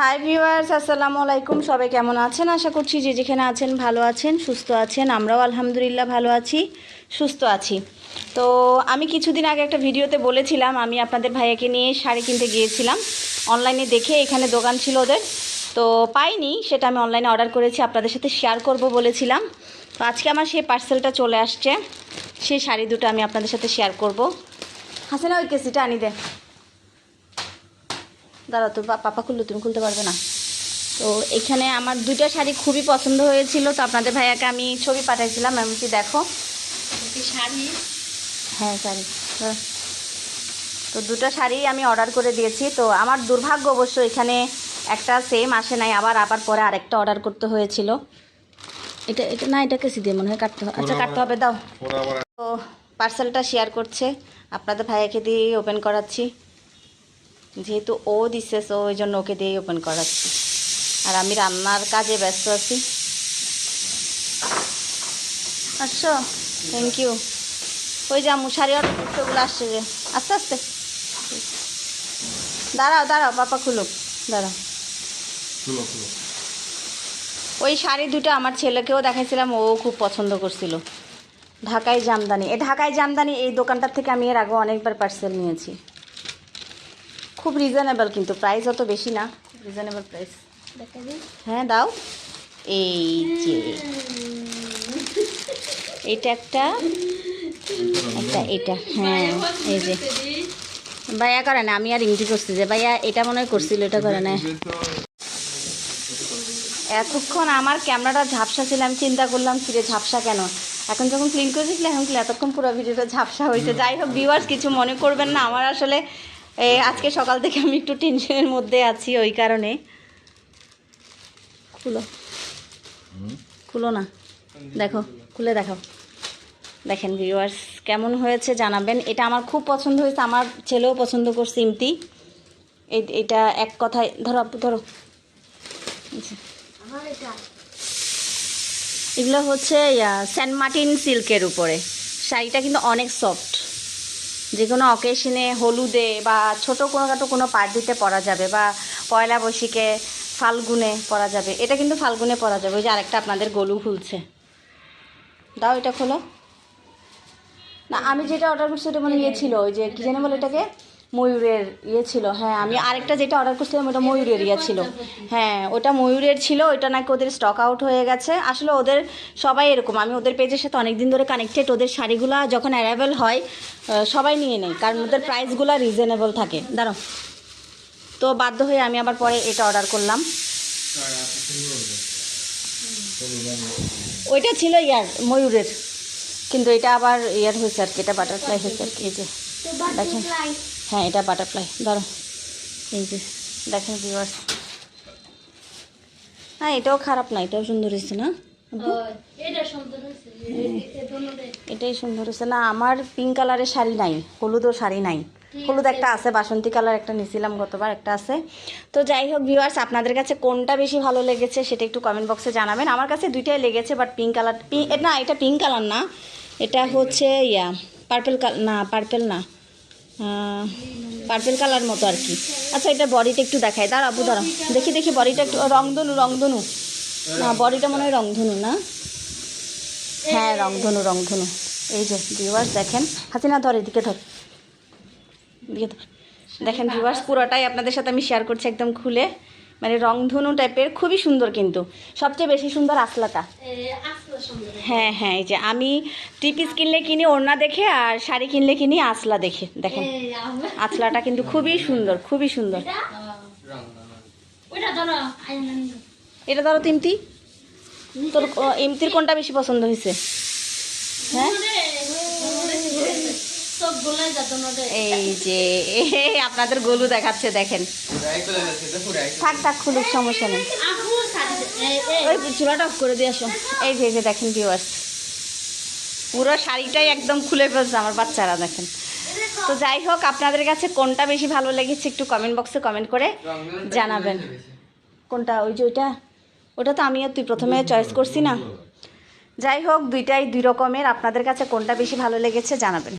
Hi viewers আসসালামু আলাইকুম। সবাই কেমন আছেন? আশা করছি যে যেখানে আছেন ভালো আছেন, সুস্থ আছেন। আমরাও আলহামদুলিল্লাহ ভালো আছি, সুস্থ আছি। তো আমি কিছুদিন আগে একটা ভিডিওতে বলেছিলাম, আমি আপনাদের ভাইয়াকে নিয়ে শাড়ি কিনতে গিয়েছিলাম। অনলাইনে দেখে এখানে দোকান ছিল ওদের। তো পাইনি, সেটা আমি অনলাইনে অর্ডার করেছি, আপনাদের সাথে শেয়ার করব বলেছিলাম। তো আজকে আমার সেই পার্সেলটা চলে আসছে, সেই শাড়ি দুটো আমি আপনাদের সাথে শেয়ার করব। হাসিনা ওই কেসিটা আনি দে দাঁড়াও তোর পা- পাপা খুললো তুমি খুলতে পারবে না। তো এখানে আমার দুইটা শাড়ি খুবই পছন্দ হয়েছিল তো আপনাদের ভাইয়াকে আমি ছবি পাঠাইছিলাম এমনকি দেখো। শাড়ি? হ্যাঁ শাড়ি। তো দুটো শাড়ি আমি অর্ডার করে দিয়েছি তো আমার দুর্ভাগ্য অবশ্য এখানে একটা সেম আসে নাই আবার আবার পরে আরেকটা অর্ডার করতে হয়েছিল। এটা এটা না এটা কেসি দিয়ে মনে হয় কাটতে হবে আচ্ছা কাটতে হবে দাও। তো পার্সেলটা শেয়ার করছে আপনাদের ভাইয়াকে দিয়ে ওপেন করাচ্ছি। যেহেতু ও দিচ্ছে সো ওই জন্য ওকে দিয়েই ওপেন করাচ্ছি। আর আমি রান্নার কাজে ব্যস্ত আছি। আসছো থ্যাংক ইউ ওই যে আমু শাড়ি অর্ডার করতে ওগুলো আসছে যে। আস্তে আস্তে। দাঁড়াও দাঁড়াও পাপা খুলুক। দাঁড়াও। ওই শাড়ি দুটো আমার ছেলেকেও দেখাইছিলাম ও খুব পছন্দ করছিল। ঢাকায় জামদানি। এই ঢাকায় জামদানি এই দোকানটার থেকে আমি এর আগে অনেকবার পার্সেল নিয়েছি। খুব রিজনেবল কিন্তু প্রাইস অত বেশি না। খুব রিজনেবল প্রাইস হ্যাঁ দাও। এই যে। এটা একটা একটা এটা হ্যাঁ এই যে। ভাইয়া করে না আমি আর ইংরেজি করছি যে। ভাইয়া এটা মনে হয় করছিল এটা করে না। এতক্ষণ আমার ক্যামেরাটা ঝাপসা ছিল আমি চিন্তা করলাম কিরে ঝাপসা কেন? এখন যখন ক্লিন করে দেখলে এখন এতক্ষণ পুরো ভিডিওটা ঝাপসা হয়েছে যাই হোক ভিউয়ার্স কিছু মনে করবেন না। আমার আসলে এ, আজকে সকাল থেকে আমি একটু টেনশনের মধ্যে আছি ওই কারণে। খুলো। খুলো না। দেখো খুলে দেখো। দেখেন ভিউয়ার্স কেমন হয়েছে জানাবেন। এটা আমার খুব পছন্দ হয়েছে আমার ছেলেও পছন্দ করছে ইমতি। এই এটা এক কথায় ধরো ধরো। আচ্ছা। এগুলো হচ্ছে সেন্ট মার্টিন সিল্কের উপরে। শাড়িটা কিন্তু অনেক সফট যে কোনো অকেশনে হলুদে বা ছোটো কোনো খাটো কোনো পার্টিতে পরা যাবে বা পয়লা বৈশিকে ফাল্গুনে পরা যাবে। এটা কিন্তু ফাল্গুনে পরা যাবে। ওই যে আরেকটা আপনাদের গলু খুলছে। দাও এটা খোলো। না, আমি যেটা অর্ডার করছি ওটা মানে ইয়ে ছিল, ওই যে কী জানি বলে এটাকে? ময়ূরের ইয়ে ছিল হ্যাঁ আমি আরেকটা যেটা অর্ডার করছিলাম ওটা ময়ূরের ইয়ে ছিল। হ্যাঁ ওটা ময়ূরের ছিল ওইটা নাকি ওদের স্টক আউট হয়ে গেছে। আসলে ওদের সবাই এরকম আমি ওদের পেজের সাথে অনেক দিন ধরে কানেক্টেড ওদের শাড়িগুলো যখন অ্যারাইভেল হয় সবাই নিয়ে নেয় কারণ ওদের প্রাইসগুলো রিজনেবল থাকে। দাঁড়ো তো বাধ্য হয়ে আমি আবার পরে এটা অর্ডার করলাম। ওইটা ছিল ইয়ার ময়ূরের। কিন্তু এটা আবার ইয়ার হয়েছে আর কি এটা বাটারফ্লাই হয়েছে আর কি যে। দেখেন। হ্যাঁ এটা বাটারফ্লাই ধরো। এই যে দেখেন ভিউয়ার্স হ্যাঁ এটাও খারাপ না এটাও সুন্দর হয়েছে না? এটাই সুন্দর হয়েছে। না আমার পিঙ্ক কালারের শাড়ি নাই হলুদও শাড়ি নাই। হলুদ একটা আছে। বাসন্তী কালার একটা নিয়েছিলাম গতবার একটা আছে। তো যাই হোক ভিউয়ার্স আপনাদের কাছে কোনটা বেশি ভালো লেগেছে সেটা একটু কমেন্ট বক্সে জানাবেন। আমার কাছে দুইটাই লেগেছে বাট পিঙ্ক কালার না এটা পিঙ্ক কালার না। এটা হচ্ছে ইয়া পার্পেল কালার না পার্পেল না। পার্পেল কালার মতো আর কি। আচ্ছা এটা বডিটা একটু দেখাই। দাঁড়া আবু দাঁড়া। দেখি দেখি, বডিটা একটু রংধনু রংধনু। না, বডিটা মনে হয় রংধনু না? হ্যাঁ রংধনু রংধনু। এই যে ভিউয়ার্স দেখেন। হাসিনা, ধর এদিকে ধর। ধর। দেখেন ভিউয়ার্স পুরোটাই আপনাদের সাথে আমি শেয়ার করছি একদম খুলে। মানে রংধনু টাইপের খুবই সুন্দর কিন্তু। সবচেয়ে বেশি সুন্দর আসলাটা। হ্যাঁ হ্যাঁ এই যে আমি থ্রি পিস কিনলে কিনি ওড়না দেখে আর শাড়ি কিনলে কিনি আসলা দেখে দেখেন। আঁচলাটা কিন্তু খুবই সুন্দর খুবই সুন্দর। এটা? ধরো আইনান এটা ধরো তিনটি। তোর এমতির কোনটা বেশি পছন্দ হয়েছে? হ্যাঁ? এই যে আপনাদের গলু দেখাচ্ছে দেখেন। থাক থাক খুলুক সমস্যা নেই। ওই চুলাটা অফ করে দিয়ে আসো। এই যে দেখেন ভিউয়ার্স পুরো শাড়িটাই একদম খুলে ফেলছে আমার বাচ্চারা, দেখেন। তো যাই হোক, আপনাদের কাছে কোনটা বেশি ভালো লেগেছে একটু কমেন্ট বক্সে কমেন্ট করে জানাবেন। কোনটা? ওই যে ওইটা? ওটা তো আমি আর তুই প্রথমে চয়েস করছি না। যাই হোক, দুইটাই দুই রকমের। আপনাদের কাছে কোনটা বেশি ভালো লেগেছে জানাবেন।